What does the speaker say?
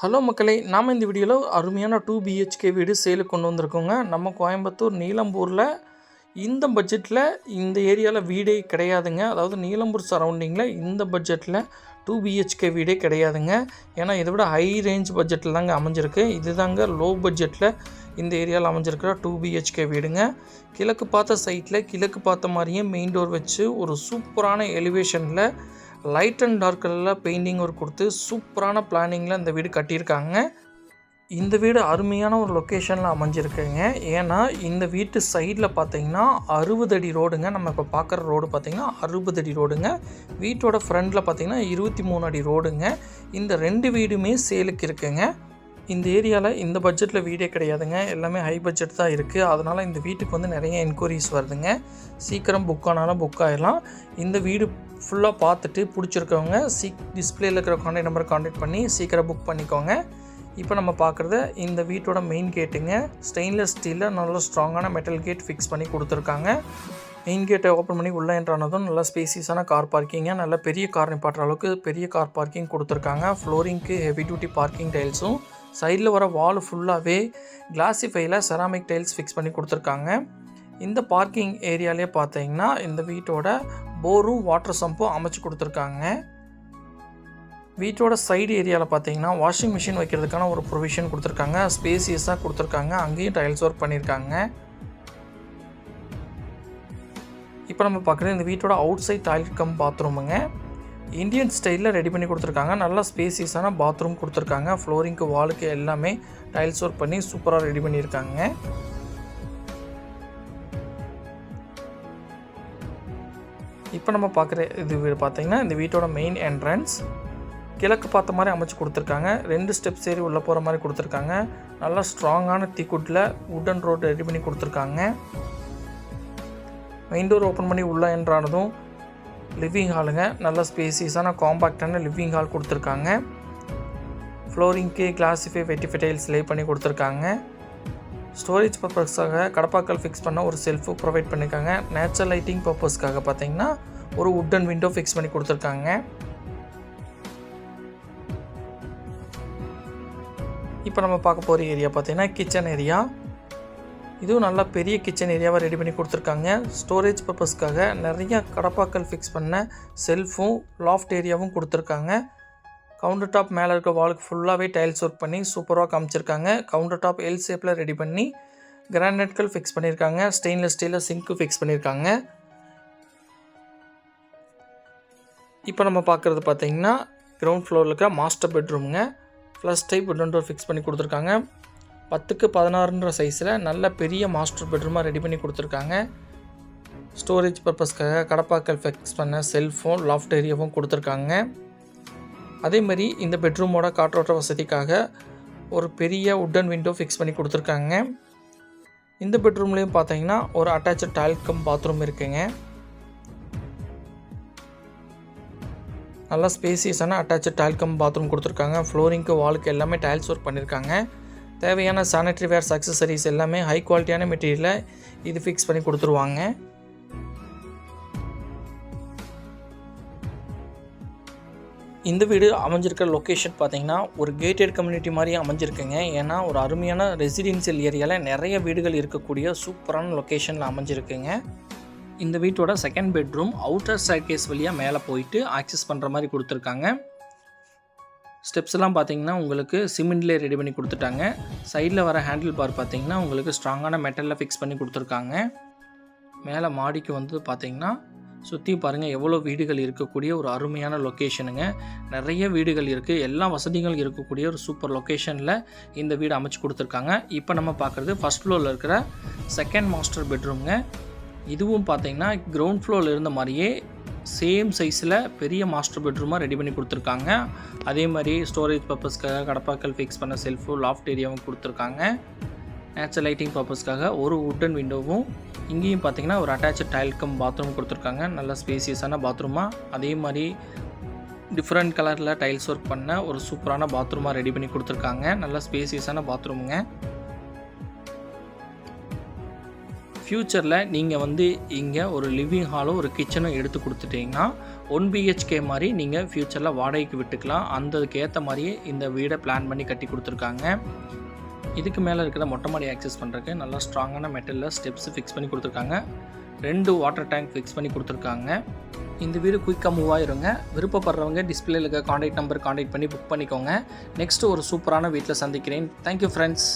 Hello மக்களே நாம் இந்த வீடியோவில் அருமையான டூ பிஹெச்கே வீடு சேலுக்கு கொண்டு வந்திருக்கோங்க. நம்ம கோயம்புத்தூர் நீலம்பூரில் இந்த பட்ஜெட்டில் இந்த ஏரியாவில் வீடே கிடையாதுங்க. அதாவது நீலம்பூர் சரௌண்டிங்கில் இந்த பட்ஜெட்டில் டூ பிஹெச்கே வீடே கிடையாதுங்க. ஏன்னா இதை விட ஹை ரேஞ்ச் பட்ஜெட்டில் தாங்க அமைஞ்சிருக்கு. இது தாங்க லோ பட்ஜெட்டில் இந்த ஏரியாவில் அமைஞ்சிருக்கிற டூ பிஹெச்கே வீடுங்க. கிழக்கு பார்த்த சைட்டில் கிழக்கு பார்த்த மாதிரியே மெயின் டோர் வச்சு ஒரு சூப்பரான எலிவேஷனில் லைட் அண்ட் டார்க் கலரில் பெயிண்டிங் ஒர்க் கொடுத்து சூப்பரான பிளானிங்கில் இந்த வீடு கட்டியிருக்காங்க. இந்த வீடு அருமையான ஒரு லொக்கேஷனில் அமைஞ்சிருக்குங்க. ஏன்னா இந்த வீட்டு சைடில் பார்த்தீங்கன்னா அறுபது அடி ரோடுங்க நம்ம இப்போ பார்க்குற ரோடு பார்த்தீங்கன்னா அறுபது அடி ரோடுங்க வீட்டோட ஃப்ரண்டில் பார்த்தீங்கன்னா இருபத்தி மூணு அடி ரோடுங்க இந்த ரெண்டு வீடுமே சேலுக்கு இருக்குங்க. இந்த ஏரியாவில் இந்த பட்ஜெட்டில் வீடே கிடையாதுங்க. எல்லாமே ஹை பட்ஜெட் தான் இருக்குது அதனால் இந்த வீட்டுக்கு வந்து நிறைய என்கொயரிஸ் வருதுங்க. சீக்கிரம் புக் ஆனாலும் புக் ஆகிடலாம் இந்த வீடு ஃபுல்லாக பார்த்துட்டு பிடிச்சிருக்கவங்க சீ டிஸ்பிளேயில் இருக்கிற கான்டாக்ட் நம்பரை கான்டாக்ட் பண்ணி சீக்கிரம் புக் பண்ணிக்கோங்க. இப்போ நம்ம பார்க்குறது இந்த வீட்டோட மெயின் கேட்டுங்க ஸ்டெயின்லெஸ் ஸ்டீலில் நல்ல ஸ்ட்ராங்கான மெட்டல் கேட் ஃபிக்ஸ் பண்ணி கொடுத்துருக்காங்க. மெயின் கேட்டை ஓப்பன் பண்ணி உள்ளே என்றானதும் நல்லா ஸ்பேசியஸான கார் பார்க்கிங்க நல்ல பெரிய கார் நிப்பாட்டுற அளவுக்கு பெரிய கார் பார்க்கிங் கொடுத்துருக்காங்க. ஃப்ளோரிங்க்கு ஹெவி டியூட்டி பார்க்கிங் டைல்ஸும் சைடில் வர வால் ஃபுல்லாகவே கிளாசிஃபையில் செராமிக் டைல்ஸ் ஃபிக்ஸ் பண்ணி கொடுத்துருக்காங்க. இந்த பார்க்கிங் ஏரியாலே பார்த்தீங்கன்னா இந்த வீட்டோட போரும் வாட்டர் சம்பும் அமைச்சு கொடுத்துருக்காங்க. வீட்டோட சைடு ஏரியாவில் பார்த்தீங்கன்னா வாஷிங் மிஷின் வைக்கிறதுக்கான ஒரு ப்ரொவிஷன் கொடுத்துருக்காங்க. ஸ்பேசியஸாக கொடுத்துருக்காங்க. அங்கேயும் டைல்ஸ் ஒர்க் பண்ணியிருக்காங்க. இப்போ நம்ம பார்க்குறது இந்த வீட்டோட அவுட் சைட் டாய்லெட் கம் பாத்ரூமுங்க இந்தியன் ஸ்டைலில் ரெடி பண்ணி கொடுத்துருக்காங்க. நல்லா ஸ்பேசியஸான பாத்ரூம் கொடுத்துருக்காங்க. ஃப்ளோரிங்க்கு வாலுக்கு எல்லாமே டைல்ஸ் ஒர்க் பண்ணி சூப்பராக ரெடி பண்ணியிருக்காங்க. இப்போ நம்ம பார்க்குற இது வீடு பார்த்தீங்கன்னா இந்த வீட்டோட மெயின் என்ட்ரன்ஸ் கிழக்கு பார்த்த மாதிரி அமைச்சு கொடுத்துருக்காங்க. ரெண்டு ஸ்டெப்ஸ் ஏறி உள்ளே போகிற மாதிரி கொடுத்துருக்காங்க. நல்லா ஸ்ட்ராங்கான தீக்குட்டில் உட்டன் ரோடு ரெடி பண்ணி கொடுத்துருக்காங்க. மெயின் டோர் ஓப்பன் பண்ணி உள்ளே என்றானதும் லிவிங் ஹாலுங்க நல்ல ஸ்பேசியஸான காம்பாக்டான லிவிங் ஹால் கொடுத்துருக்காங்க. ஃப்ளோரிங்க்கு கிளாசிஃபை வெட்டிஃபை டைல்ஸ் லே பண்ணி கொடுத்துருக்காங்க. ஸ்டோரேஜ் பர்பஸ்க்காக கடப்பாக்கள் ஃபிக்ஸ் பண்ண ஒரு செல்ஃபு ப்ரொவைட் பண்ணியிருக்காங்க நேச்சுரல் லைட்டிங் பர்பஸ்க்காக பார்த்தீங்கன்னா ஒரு உட்டன் விண்டோ ஃபிக்ஸ் பண்ணி கொடுத்துருக்காங்க. இப்போ நம்ம பார்க்க போகிற ஏரியா பார்த்தீங்கன்னா கிச்சன் ஏரியா இதுவும் நல்லா பெரிய கிச்சன் ஏரியாவாக ரெடி பண்ணி கொடுத்துருக்காங்க. ஸ்டோரேஜ் பர்பஸ்க்காக நிறைய கடப்பாக்கள் ஃபிக்ஸ் பண்ண செல்ஃபும் லாஃப்ட் ஏரியாவும் கொடுத்துருக்காங்க. கவுண்டர் டாப் மேலே இருக்க வாலுக்கு ஃபுல்லாகவே டைல்ஸ் ஒர்க் பண்ணி சூப்பராக காமிச்சிருக்காங்க. கவுண்டர் டாப் எல் ஷேப்பில் ரெடி பண்ணி கிரானைட்கள் ஃபிக்ஸ் பண்ணியிருக்காங்க ஸ்டெயின்லெஸ் ஸ்டீலில் சிங்க்கு ஃபிக்ஸ் பண்ணியிருக்காங்க இப்போ நம்ம பார்க்குறது பார்த்தீங்கன்னா கிரவுண்ட் ஃப்ளோரில் இருக்க master பெட்ரூமுங்க plus type bedroom door fix பண்ணி கொடுத்துருக்காங்க. பத்துக்கு பதினாறுன்ற சைஸில் நல்ல பெரிய மாஸ்டர் பெட்ரூமாக ரெடி பண்ணி கொடுத்துருக்காங்க. ஸ்டோரேஜ் பர்பஸ்க்காக கடப்பாக்கல் ஃபிக்ஸ் பண்ண செல்ஃபோன் லாஃப்ட் ஏரியாவும் கொடுத்துருக்காங்க. அதேமாதிரி இந்த பெட்ரூமோட காற்றோட்ட வசதிக்காக ஒரு பெரிய உட்டன் விண்டோ ஃபிக்ஸ் பண்ணி கொடுத்துருக்காங்க. இந்த பெட்ரூம்லேயும் பார்த்தீங்கன்னா ஒரு அட்டாச்சு டாய்லெட் பாத்ரூம் இருக்குங்க. நல்லா ஸ்பேசியஸான அட்டாச்சு டாய்லெட்டும் பாத்ரூம் கொடுத்துருக்காங்க. ஃப்ளோரிங்க்கு வாலுக்கு எல்லாமே டைல்ஸ் ஒர்க் பண்ணியிருக்காங்க தேவையான சானிட்ரி வேர்ஸ் அக்சசரிஸ் எல்லாமே ஹை குவாலிட்டியான மெட்டீரியலில் இது ஃபிக்ஸ் பண்ணி கொடுத்துருவாங்க. இந்த வீடு அமைஞ்சிருக்கிற லொக்கேஷன் பார்த்தீங்கன்னா ஒரு கேட்டட் கம்யூனிட்டி மாதிரி அமைஞ்சிருக்குங்க. ஏன்னா ஒரு அருமையான ரெசிடென்சியல் ஏரியாவில் நிறைய வீடுகள் இருக்கக்கூடிய சூப்பரான லொக்கேஷனில் அமைஞ்சிருக்குங்க. இந்த வீட்டோட செகண்ட் பெட்ரூம் அவுட்டர் ஸ்டேர்கேஸ் வழியாக மேலே போயிட்டு ஆக்சஸ் பண்ணுற மாதிரி கொடுத்துருக்காங்க. ஸ்டெப்ஸ்லாம் பார்த்தீங்கன்னா உங்களுக்கு சிமெண்ட்லேயே ரெடி பண்ணி கொடுத்துட்டாங்க. சைடில் வர ஹேண்டில் பார் பார்த்தீங்கன்னா உங்களுக்கு ஸ்ட்ராங்கான மெட்டலில் ஃபிக்ஸ் பண்ணி கொடுத்துருக்காங்க. மேலே மாடிக்கு வந்து பார்த்தீங்கன்னா சுற்றி பாருங்கள் எவ்வளோ வீடுகள் இருக்கக்கூடிய ஒரு அருமையான லொக்கேஷனுங்க நிறைய வீடுகள் இருக்குது எல்லா வசதிகளும் இருக்கக்கூடிய ஒரு சூப்பர் லொக்கேஷனில் இந்த வீடு அமைச்சு கொடுத்துருக்காங்க. இப்போ நம்ம பார்க்குறது ஃபஸ்ட் ஃப்ளோரில் இருக்கிற செகண்ட் மாஸ்டர் பெட்ரூம்ங்க இதுவும் பார்த்தீங்கன்னா கிரவுண்ட் ஃப்ளோரில் இருந்த மாதிரியே சேம் சைஸில் பெரிய மாஸ்டர் பெட்ரூமாக ரெடி பண்ணி கொடுத்துருக்காங்க. அதே மாதிரி ஸ்டோரேஜ் பர்பஸ்க்காக கடப்பாக்கள் ஃபிக்ஸ் பண்ண செல்ஃபு லாஃப்ட் ஏரியாவும் கொடுத்துருக்காங்க. நேச்சுரல் லைட்டிங் பர்பஸ்க்காக ஒரு உட்டன் விண்டோவும் இங்கேயும் பார்த்தீங்கன்னா ஒரு அட்டாச் டைல்கம் பாத்ரூம் கொடுத்துருக்காங்க. நல்ல ஸ்பேசியஸான பாத்ரூமாக அதே மாதிரி டிஃப்ரெண்ட் கலரில் டைல்ஸ் ஒர்க் பண்ண ஒரு சூப்பரான பாத்ரூமாக ரெடி பண்ணி கொடுத்துருக்காங்க. நல்ல ஸ்பேசியஸான பாத்ரூமுங்க ஃப்யூச்சரில் நீங்கள் வந்து இங்கே ஒரு லிவிங் ஹாலும் ஒரு கிச்சனும் எடுத்து கொடுத்துட்டிங்கன்னா ஒன் பிஹெச்கே மாதிரி நீங்கள் ஃப்யூச்சரில் வாடகைக்கு விட்டுக்கலாம். அந்ததுக்கு ஏற்ற மாதிரியே இந்த வீடை பிளான் பண்ணி கட்டி கொடுத்துருக்காங்க. இதுக்கு மேலே இருக்கிற மொட்டை மாடி ஆக்சஸ் பண்ணுறதுக்கு நல்லா ஸ்ட்ராங்கான மெட்டலில் ஸ்டெப்ஸ் ஃபிக்ஸ் பண்ணி கொடுத்துருக்காங்க. ரெண்டு வாட்டர் டேங்க் ஃபிக்ஸ் பண்ணி கொடுத்துருக்காங்க. இந்த வீடு குயிக்காக மூவ் ஆயிருங்க. விருப்பப்படுறவங்க டிஸ்பிளேல இருக்க காண்டாக்ட் நம்பர் காண்டாக்ட் பண்ணி புக் பண்ணிக்கோங்க. நெக்ஸ்ட் ஒரு சூப்பரான வீட்டில் சந்திக்கிறேன். Thank you friends